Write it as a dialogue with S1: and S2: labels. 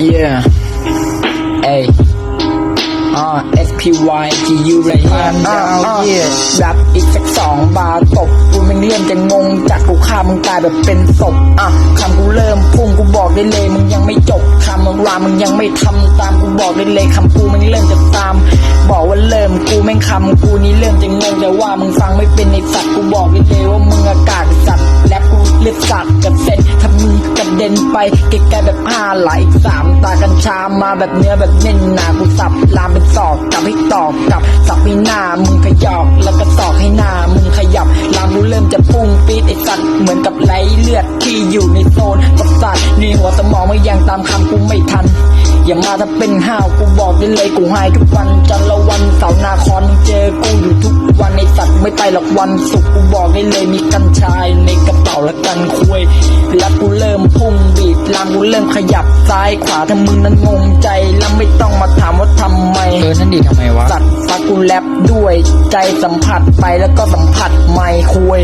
S1: yeah Ay uh, SPY G U ไรเงี้ย
S2: อ่าอ่า yeah
S1: รับอีกสักสองบาทตบกูไม่งเริ่มจะงงจากกูฆ่ามึงตายแบบเป็นศพอะคำกูเริ่มพุ่งกูบอกได้เลยมึงยังไม่จบคำมึงรามึงยังไม่ทำตามกูบอกได้เลยคำกูมึงเริ่มจะตาม บอกว่าเริ่มกูแม่งคำกูนี่เริ่มจะงงแต่ว่ามึงฟังไม่เป็นในสัตว์กูบอกได้เลยว่ามึงอากาศสัตว์แลบกูเลือดสัตว์กับ ไปไกลๆแบบห้าไหลสามตากัญชามาแบบเนื้อแบบเน้นหนากูสับลามเป็นศอกกลับให้ตอกกลับสับให้หน้ามึงขยอกแล้วก็ตอกให้หน้ามึงขยับลามกูเริ่มจะพุ่งปีดไอสัตว์เหมือนกับไหลเลือดที่อยู่ในโซนประสาทในหัวสมองไม่ยังตามคำกูไม่ทันอย่ามาถ้าเป็นห้าวกูบอกได้เลยกูหายทุกวันจันละวันเสาร์นาคอนมึงเจอกูอยู่ทุกวันในสัตว์ไม่ไปหรอกวันศุกร์กูบอกได้เลยมีกัญชายในกระเป๋าและกันคุยแล้วกูเริ่ม กูเริ่มขยับซ้ายขวาถ้ามึงนั้นงงใจ แล้วไม่ต้องมาถามว่าทำไม
S2: เออนั่นดีทำไมวะ
S1: สัตว์ฟักกูแลบด้วย ใจสัมผัสไปแล้วก็สัมผัสไม่คุย